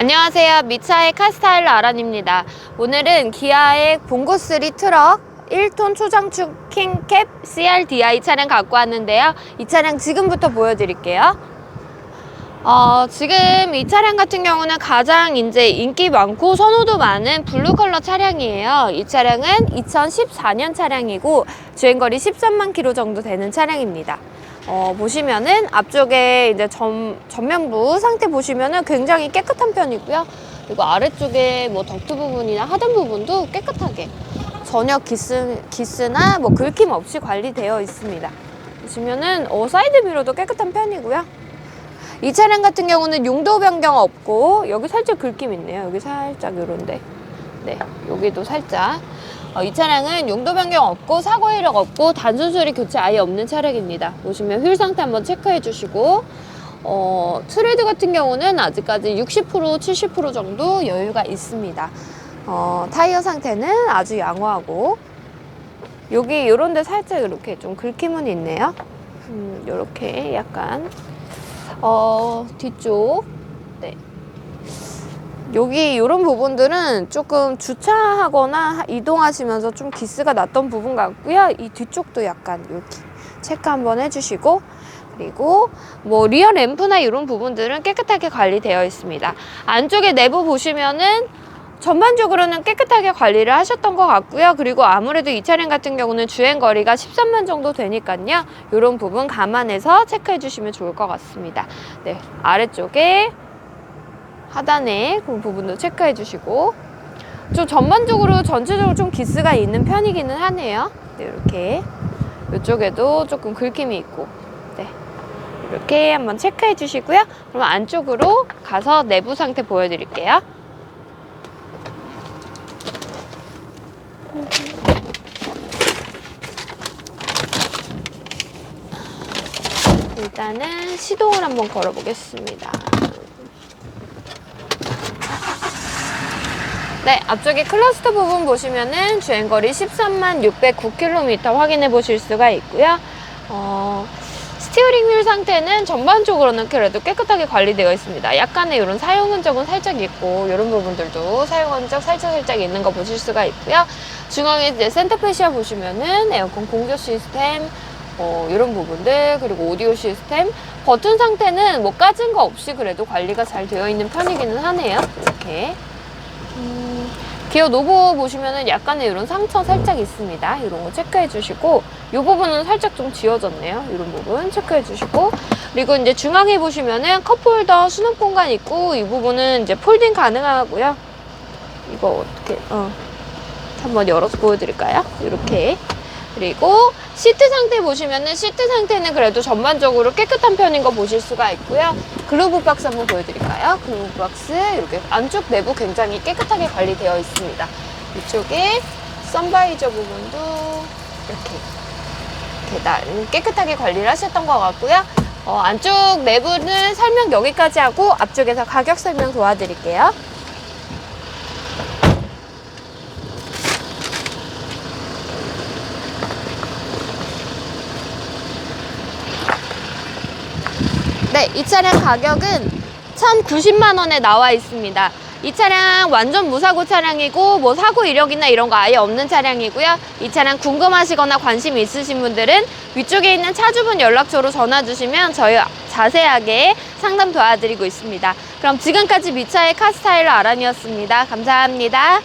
안녕하세요. 미차의 카스타일 아란입니다. 오늘은 기아의 봉고3 트럭 1톤 초장축 킹캡 CRDI 차량 갖고 왔는데요. 이 차량 지금부터 보여드릴게요. 어, 지금 이 차량 같은 경우는 가장 이제 인기 많고 선호도 많은 블루 컬러 차량이에요. 이 차량은 2014년 차량이고 주행거리 13만 킬로 정도 되는 차량입니다. 어, 보시면은 앞쪽에 이제 전, 전면부 상태 보시면은 굉장히 깨끗한 편이고요. 그리고 아래쪽에 뭐 덕트 부분이나 하단 부분도 깨끗하게 전혀 기스, 기스나 뭐 긁힘 없이 관리되어 있습니다. 보시면은 어, 사이드 미러도 깨끗한 편이고요. 이 차량 같은 경우는 용도 변경 없고 여기 살짝 긁힘 있네요. 여기 살짝 요런데. 네, 여기도 살짝. 어, 이 차량은 용도 변경 없고 사고 이력 없고 단순 수리 교체 아예 없는 차량입니다. 보시면 휠 상태 한번 체크해 주시고 어, 트레드 같은 경우는 아직까지 60% 70% 정도 여유가 있습니다. 어, 타이어 상태는 아주 양호하고 여기 이런 데 살짝 이렇게 좀 긁힘은 있네요. 음, 이렇게 약간 어, 뒤쪽 네. 여기 이런 부분들은 조금 주차하거나 이동하시면서 좀 기스가 났던 부분 같고요. 이 뒤쪽도 약간 이렇게 체크 한번 해주시고 그리고 뭐 리어 램프나 이런 부분들은 깨끗하게 관리되어 있습니다. 안쪽에 내부 보시면은 전반적으로는 깨끗하게 관리를 하셨던 것 같고요. 그리고 아무래도 이 차량 같은 경우는 주행 거리가 13만 정도 되니까요. 이런 부분 감안해서 체크해 주시면 좋을 것 같습니다. 네, 아래쪽에 하단에 그 부분도 체크해 주시고 좀 전반적으로 전체적으로 좀 기스가 있는 편이기는 하네요. 네, 이렇게 이쪽에도 조금 긁힘이 있고 네. 이렇게 한번 체크해 주시고요. 그럼 안쪽으로 가서 내부 상태 보여드릴게요. 일단은 시동을 한번 걸어 보겠습니다. 네, 앞쪽에 클러스터 부분 보시면은 주행거리 13만 609km 확인해 보실 수가 있고요. 어, 스티어링 휠 상태는 전반적으로는 그래도 깨끗하게 관리되어 있습니다. 약간의 이런 사용 흔적은 살짝 있고 이런 부분들도 사용 흔적 살짝 살짝 있는 거 보실 수가 있고요. 중앙에 이제 센터페시아 보시면은 에어컨 공조 시스템 어, 이런 부분들 그리고 오디오 시스템 버튼 상태는 뭐 까진 거 없이 그래도 관리가 잘 되어 있는 편이기는 하네요. 이렇게 음, 기어 노브 보시면은 약간의 이런 상처 살짝 있습니다. 이런 거 체크해 주시고 이 부분은 살짝 좀 지워졌네요. 이런 부분 체크해 주시고 그리고 이제 중앙에 보시면은 컵홀더 수납 공간 있고 이 부분은 이제 폴딩 가능하고요. 이거 어떻게 어 한번 열어서 보여드릴까요? 이렇게 그리고 시트 상태 보시면은 시트 상태는 그래도 전반적으로 깨끗한 편인 거 보실 수가 있고요. 글로브 박스 한번 보여드릴까요? 글로브 박스 이렇게 안쪽 내부 굉장히 깨끗하게 관리되어 있습니다. 이쪽에 선바이저 부분도 이렇게 나- 깨끗하게 관리를 하셨던 것 같고요. 어, 안쪽 내부는 설명 여기까지 하고 앞쪽에서 가격 설명 도와드릴게요. 네, 이 차량 가격은 1,090만 원에 나와 있습니다. 이 차량 완전 무사고 차량이고 뭐 사고 이력이나 이런 거 아예 없는 차량이고요. 이 차량 궁금하시거나 관심 있으신 분들은 위쪽에 있는 차주분 연락처로 전화 주시면 저희 자세하게 상담 도와드리고 있습니다. 그럼 지금까지 미차의 카스타일러 아란이었습니다. 감사합니다.